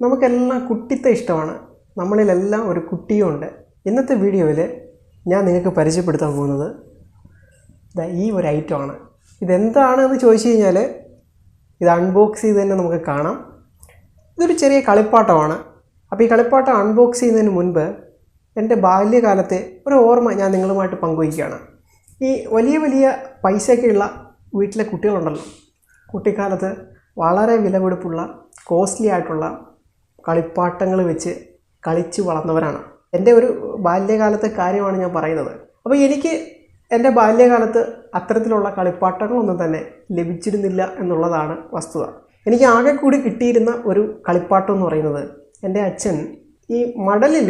നമുക്കെല്ലാം കുട്ടിത്തെ ഇഷ്ടമാണ്. നമ്മളിലെല്ലാം ഒരു കുട്ടിയും ഉണ്ട്. ഇന്നത്തെ വീഡിയോയിൽ ഞാൻ നിങ്ങൾക്ക് പരിചയപ്പെടുത്താൻ പോകുന്നത് ഈ ഒരു ഐറ്റമാണ് ഇതെന്താണെന്ന് ചോദിച്ചു കഴിഞ്ഞാൽ ഇത് അൺബോക്സ് ചെയ്ത് തന്നെ നമുക്ക് കാണാം. ഇതൊരു ചെറിയ കളിപ്പാട്ടമാണ്. അപ്പോൾ ഈ കളിപ്പാട്ടം അൺബോക്സ് ചെയ്യുന്നതിന് മുൻപ് എന്റെ ബാല്യകാലത്തെ ഒരു ഓർമ്മ ഞാൻ നിങ്ങളുമായിട്ട് പങ്കുവയ്ക്കുകയാണ്. ഈ വലിയ വലിയ പൈസയൊക്കെയുള്ള വീട്ടിലെ കുട്ടികളുണ്ടല്ലോ. കുട്ടിക്കാലത്ത് വളരെ വിലപിടിപ്പുള്ള കോസ്റ്റ്ലി ആയിട്ടുള്ള കളിപ്പാട്ടങ്ങൾ വെച്ച് കളിച്ച് വളർന്നവരാണ്. എന്റെ ഒരു ബാല്യകാലത്തെ കാര്യമാണ് ഞാൻ പറയുന്നത്. അപ്പോൾ എനിക്ക് എന്റെ ബാല്യകാലത്ത് അത്തരത്തിലുള്ള കളിപ്പാട്ടങ്ങളൊന്നും തന്നെ ലഭിച്ചിരുന്നില്ല എന്നുള്ളതാണ് വസ്തുത. എനിക്ക് ആകെ കൂടി കിട്ടിയിരുന്ന ഒരു കളിപ്പാട്ടം എന്ന് പറയുന്നത് എന്റെ അച്ഛൻ ഈ മടലിൽ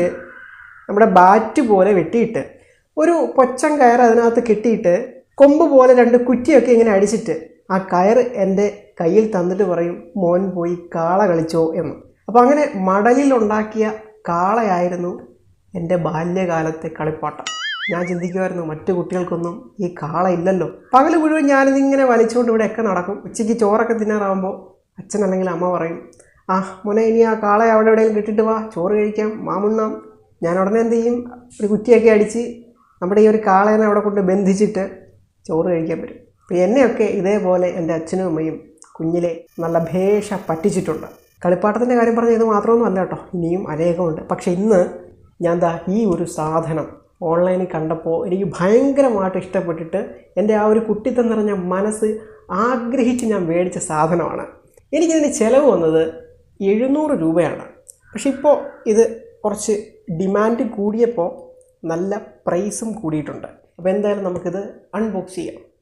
നമ്മുടെ ബാറ്റ് പോലെ വെട്ടിയിട്ട് ഒരു പൊച്ചൻ കയർ അതിനകത്ത് കെട്ടിയിട്ട് കൊമ്പ് പോലെ രണ്ട് കുറ്റിയൊക്കെ ഇങ്ങനെ അടിച്ചിട്ട് ആ കയർ എന്റെ കയ്യിൽ തന്നിട്ട് പറയും മോൻ പോയി കാള കളിച്ചോ എന്ന്. അപ്പോൾ അങ്ങനെ മടലിലുണ്ടാക്കിയ കാളയായിരുന്നു എന്റെ ബാല്യകാലത്തെ കളിപ്പാട്ടം. ഞാൻ ചിന്തിക്കുമായിരുന്നു മറ്റു കുട്ടികൾക്കൊന്നും ഈ കാള ഇല്ലല്ലോ. പകൽ മുഴുവൻ ഞാനിതിങ്ങനെ വലിച്ചുകൊണ്ട് ഇവിടെയൊക്കെ നടക്കും. ഉച്ചയ്ക്ക് ചോറൊക്കെ തിന്നാറാകുമ്പോൾ അച്ഛൻ അല്ലെങ്കിൽ അമ്മ പറയും ആ മോനെ ഇനി ആ കാള അവിടെ എവിടെയെങ്കിലും കിട്ടിട്ട് വാ ചോറ് കഴിക്കാം മാമുണ്ണാം. ഞാൻ ഉടനെ എന്ത് ചെയ്യും ഒരു കുറ്റിയൊക്കെ അടിച്ച് നമ്മുടെ ഈ ഒരു കാളേനെ അവിടെ കൊണ്ട് ബന്ധിച്ചിട്ട് ചോറ് കഴിക്കാൻ പറ്റും അപ്പോൾ എന്നെയൊക്കെ ഇതേപോലെ എന്റെ അച്ഛനും അമ്മയും കുഞ്ഞിലെ നല്ല ഭേഷ പറ്റിച്ചിട്ടുണ്ട്. കളിപ്പാട്ടത്തിന്റെ കാര്യം പറഞ്ഞാൽ ഇത് മാത്രമൊന്നും അല്ല കേട്ടോ. ഇനിയും അനേകമുണ്ട്. പക്ഷേ ഇന്ന് ഞാൻ ദാ ഈ ഒരു സാധനം ഓൺലൈനിൽ കണ്ടപ്പോൾ എനിക്ക് ഭയങ്കരമായിട്ട് ഇഷ്ടപ്പെട്ടിട്ട് എന്റെ ആ ഒരു കുട്ടിത്തം നിറഞ്ഞ മനസ്സ് ആഗ്രഹിച്ച് ഞാൻ മേടിച്ച സാധനമാണ്. എനിക്കിതിന് ചിലവ് വന്നത് എഴുന്നൂറ് രൂപയാണ്. പക്ഷെ ഇപ്പോൾ ഇത് കുറച്ച് ഡിമാൻഡ് കൂടിയപ്പോൾ നല്ല പ്രൈസും കൂടിയിട്ടുണ്ട്. അപ്പോൾ എന്തായാലും നമുക്കിത് അൺബോക്സ് ചെയ്യാം.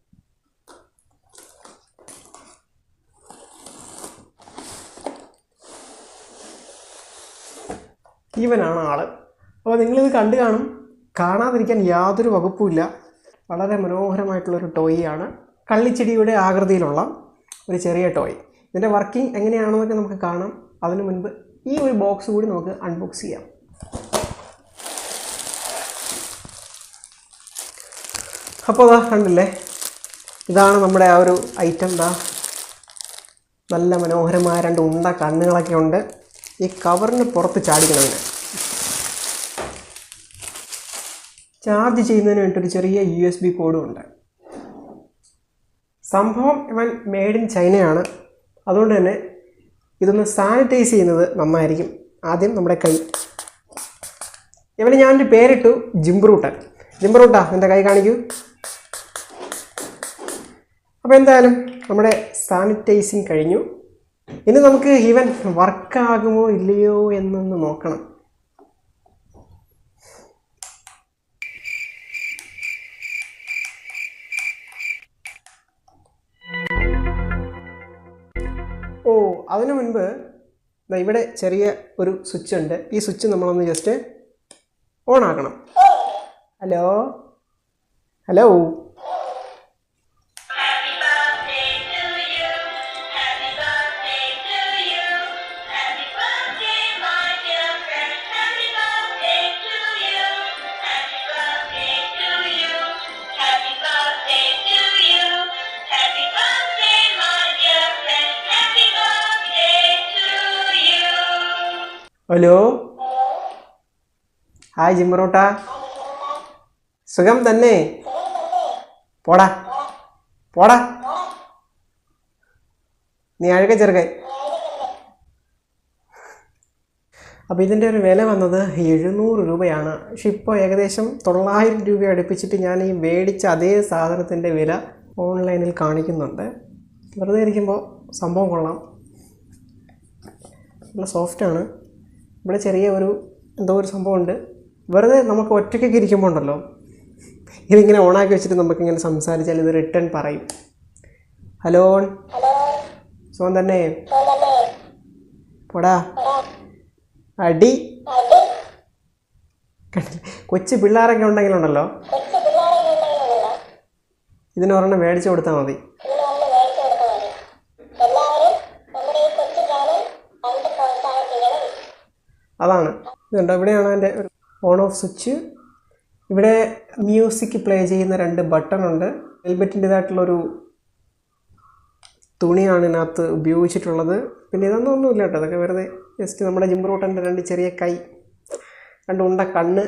ഇവനാണ് ആൾ. അപ്പോൾ നിങ്ങളിത് കണ്ടു കാണും. കാണാതിരിക്കാൻ യാതൊരു വകുപ്പുമില്ല വളരെ മനോഹരമായിട്ടുള്ളൊരു ടോയിയാണ് കള്ളിച്ചെടിയുടെ ആകൃതിയിലുള്ള ഒരു ചെറിയ ടോയ് ഇതിന്റെ വർക്കിംഗ് എങ്ങനെയാണെന്നൊക്കെ നമുക്ക് കാണാം. അതിനു മുൻപ് ഈ ഒരു ബോക്സ് കൂടി നമുക്ക് അൺബോക്സ് ചെയ്യാം. അപ്പോൾ അതാ കണ്ടില്ലേ? ഇതാണ് നമ്മുടെ ആ ഒരു ഐറ്റം ദാ. നല്ല മനോഹരമായ രണ്ട് ഉണ്ട കണ്ണുകളൊക്കെ ഉണ്ട്. ഈ കവറിന് പുറത്ത് ചാടിക്കണം ചാർജ് ചെയ്യുന്നതിന് വേണ്ടിയിട്ടൊരു ചെറിയ യു എസ് ബി കോഡും ഉണ്ട് സംഭവം ഇവൻ മെയ്ഡ് ഇൻ ചൈനയാണ്. അതുകൊണ്ട് തന്നെ ഇതൊന്ന് സാനിറ്റൈസ് ചെയ്യുന്നത് നന്നായിരിക്കും. ആദ്യം നമ്മുടെ കൈ. ഇവന് ഞാനൊരു പേരിട്ടു ജിംബ്രൂട്ടൻ ജിംബ്രൂട്ടാ എന്റെ കൈ കാണിക്കൂ. അപ്പോൾ എന്തായാലും നമ്മുടെ സാനിറ്റൈസിങ് കഴിഞ്ഞു. ഇനി നമുക്ക് ഈവൻ വർക്കാകുമോ ഇല്ലയോ എന്നൊന്ന് നോക്കണം. ഓ അതിനു മുൻപ് ഇവിടെ ചെറിയ ഒരു സ്വിച്ച് ഉണ്ട്. ഈ സ്വിച്ച് നമ്മളൊന്ന് ജസ്റ്റ് ഓൺ ആക്കണം. Hello hello hello? ഹായ് ജിമ്മറോട്ട സുഖം തന്നെ? പോടാ. പോടാ. നീ അഴുക ചെറുക്കൻ. അപ്പോൾ ഇതിന്റെ ഒരു വില വന്നത് എഴുന്നൂറ് രൂപയാണ്. പക്ഷെ ഇപ്പോൾ ഏകദേശം തൊള്ളായിരം രൂപ അടുപ്പിച്ചിട്ട് ഞാൻ ഈ മേടിച്ച അതേ സാധനത്തിന്റെ വില ഓൺലൈനിൽ കാണിക്കുന്നുണ്ട്. വെറുതെ ഇരിക്കുമ്പോൾ സംഭവം കൊള്ളാം. നല്ല സോഫ്റ്റാണ്. ഇവിടെ ചെറിയ ഒരു എന്തോ ഒരു സംഭവമുണ്ട്. വെറുതെ നമുക്ക് ഒറ്റയ്ക്കൊക്കെ ഇരിക്കുമ്പോൾ ഉണ്ടല്ലോ ഇതിങ്ങനെ ഓണാക്കി വെച്ചിട്ട് നമുക്കിങ്ങനെ സംസാരിച്ചാൽ ഇത് റിട്ടേൺ പറയും. ഹലോ സുഖം തന്നെ? പോടാ. അടി? കൊച്ചു പിള്ളേരൊക്കെ ഉണ്ടെങ്കിലുണ്ടല്ലോ. ഇതിനൊരെണ്ണം മേടിച്ചു കൊടുത്താൽ മതി. അതാണ്. ഇതുണ്ട്. ഇവിടെയാണ് എന്റെ ഓൺ ഓഫ് സ്വിച്ച് ഇവിടെ മ്യൂസിക് പ്ലേ ചെയ്യുന്ന രണ്ട് ബട്ടൺ ഉണ്ട്. ഹെൽബറ്റിന്റെതായിട്ടുള്ളൊരു തുണിയാണ് ഇതിനകത്ത് ഉപയോഗിച്ചിട്ടുള്ളത്. പിന്നെ ഇതൊന്നും ഒന്നുമില്ല കേട്ടോ. അതൊക്കെ വെറുതെ ജസ്റ്റ് നമ്മുടെ ജിംബ്രൂട്ടന്റെ രണ്ട് ചെറിയ കൈ രണ്ട് ഉണ്ട കണ്ണ്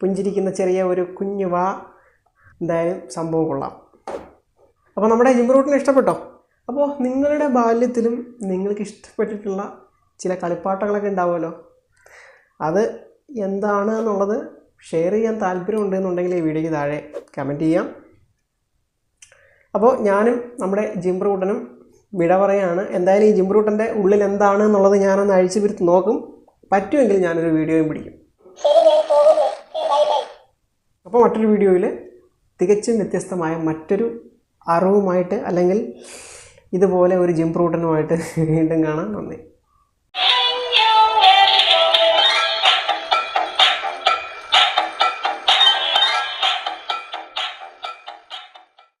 പുഞ്ചിരിക്കുന്ന ചെറിയ ഒരു കുഞ്ഞു വാ. എന്തായാലും സംഭവം കൊള്ളാം. അപ്പോൾ നമ്മുടെ ജിംബ്രൂട്ടിനെ ഇഷ്ടപ്പെട്ടോ? അപ്പോൾ നിങ്ങളുടെ ബാല്യത്തിലും നിങ്ങൾക്ക് ഇഷ്ടപ്പെട്ടിട്ടുള്ള ചില കളിപ്പാട്ടങ്ങളൊക്കെ ഉണ്ടാവുമല്ലോ. അത് എന്താണ് എന്നുള്ളത് ഷെയർ ചെയ്യാൻ താല്പര്യമുണ്ട് എന്നുണ്ടെങ്കിൽ ഈ വീഡിയോയ്ക്ക് താഴെ കമന്റ് ചെയ്യാം. അപ്പോൾ ഞാനും നമ്മുടെ ജിംബ്രൂട്ടനും വിട പറയാണ് എന്തായാലും ഈ ജിംബ്രൂട്ടന്റെ ഉള്ളിൽ എന്താണ് എന്നുള്ളത് ഞാനൊന്ന് അഴിച്ചു പിരുത്ത് നോക്കും. പറ്റുമെങ്കിൽ ഞാനൊരു വീഡിയോയും പിടിക്കും. അപ്പോൾ മറ്റൊരു വീഡിയോയിൽ തികച്ചും വ്യത്യസ്തമായ മറ്റൊരു അറിവുമായിട്ട് അല്ലെങ്കിൽ ഇതുപോലെ ഒരു ജിംപ്രൂട്ടനുമായിട്ട് വീണ്ടും കാണാം. നന്ദി.